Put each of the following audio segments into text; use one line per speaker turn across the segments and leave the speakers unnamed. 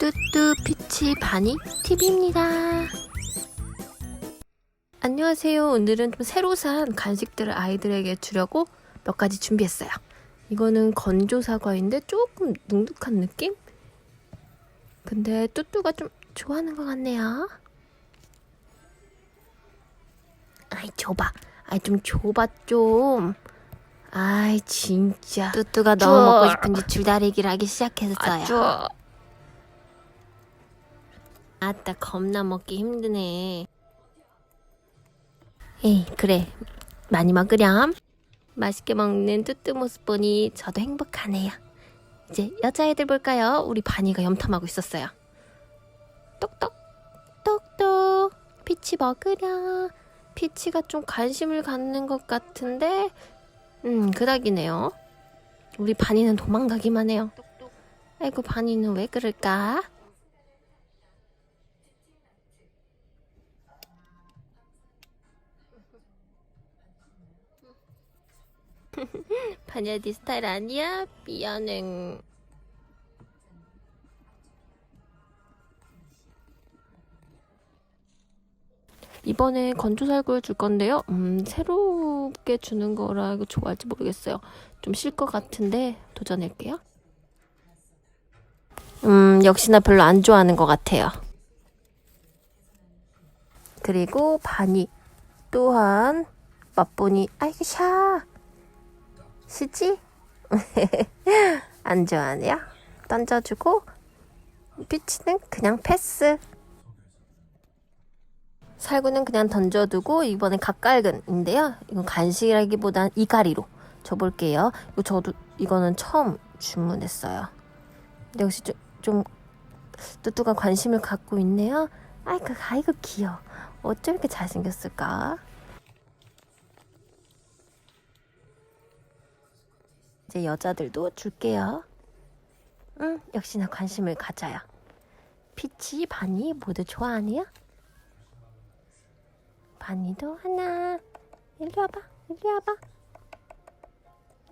뚜뚜 피치 바니 TV입니다. 안녕하세요. 오늘은 좀 새로 산 간식들을 아이들에게 주려고 몇 가지 준비했어요. 이거는 건조 사과인데 조금 눅눅한 느낌? 근데 뚜뚜가 좀 좋아하는 것 같네요. 아이 줘봐. 아이 좀 줘봐 좀. 아이 진짜. 뚜뚜가 너무
줘.
먹고 싶은지 줄다리기를 하기 시작했어요.
줘.
아따 겁나 먹기 힘드네. 에이 그래 많이 먹으렴. 맛있게 먹는 뚜뚜 모습 보니 저도 행복하네요. 이제 여자애들 볼까요? 우리 바니가 염탐하고 있었어요. 똑똑 똑똑 피치 먹으렴. 피치가 좀 관심을 갖는 것 같은데 음 그닥이네요. 우리 바니는 도망가기만 해요. 아이고 바니는 왜 그럴까? 바니야 네 스타일 아니야? 미안해. 이번에 건조살구를 줄 건데요. 음, 새롭게 주는 거라 이거 좋아할지 모르겠어요. 좀 쉴 것 같은데 도전할게요. 음, 역시나 별로 안 좋아하는 것 같아요. 그리고 바니 또한 맛보니 아이고 샤 시지? 안 좋아하네요. 던져주고 피치는 그냥 패스. 살구는 그냥 던져두고 이번엔 각갈근인데요. 이건 간식이라기보단 이가리로 줘볼게요. 이거 저도 이거는 처음 주문했어요. 근데 역시 좀, 좀 뚜뚜가 관심을 갖고 있네요. 아이고 아이고 귀여워. 어쩜 이렇게 잘생겼을까? 이제 여자들도 줄게요. 응, 역시나 관심을 가져요. 피치, 바니 모두 좋아하네요. 바니도 하나. 이리 와봐, 이리 와봐.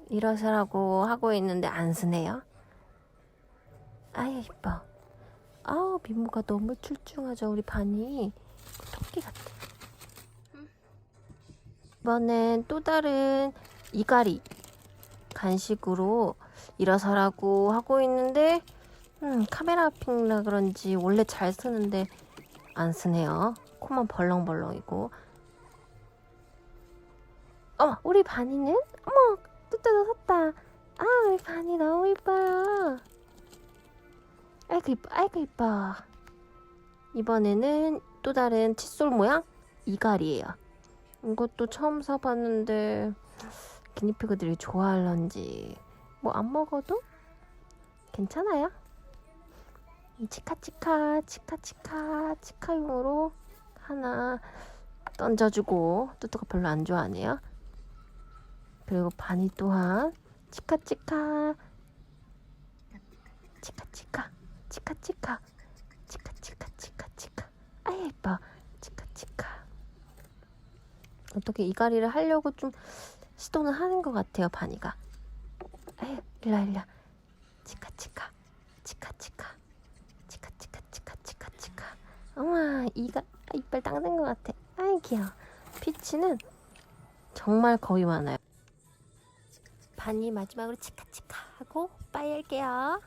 일어서라고 하고 있는데 안 쓰네요. 아유, 이뻐. 아우, 미모가 너무 출중하죠, 우리 바니. 토끼 같아. 이번엔 또 다른 이가리 간식으로 일어서라고 하고 있는데 음, 카메라 핑라 그런지 원래 잘 쓰는데 안 쓰네요. 코만 벌렁벌렁이고. 어머, 우리 바니는? 어머, 뚜뚜도 섰다. 아, 우리 바니 너무 이뻐요. 아이고 이뻐, 아이고 이뻐. 이번에는 또 다른 칫솔 모양 이갈이에요. 이것도 처음 사봤는데 기니피그들이 좋아할런지 뭐 안 먹어도 괜찮아요. 이 치카치카 치카치카 치카용으로 하나 던져주고 뚜뚜가 별로 안 좋아하네요. 그리고 바니 또한 치카치카 치카치카 치카치카 치카치카 치카치카 아예 예뻐 치카치카 어떻게 이가리를 하려고 좀 시도는 하는 것 같아요, 바니가. 에휴, 일라 일라. 치카 치카, 치카 치카, 치카 치카, 치카 치카, 치카. 어머, 이가 이빨 닦는 것 같아. 아이 귀여워. 피치는 정말 겁이 많아요. 바니 마지막으로 치카치카 하고 빠이 할게요.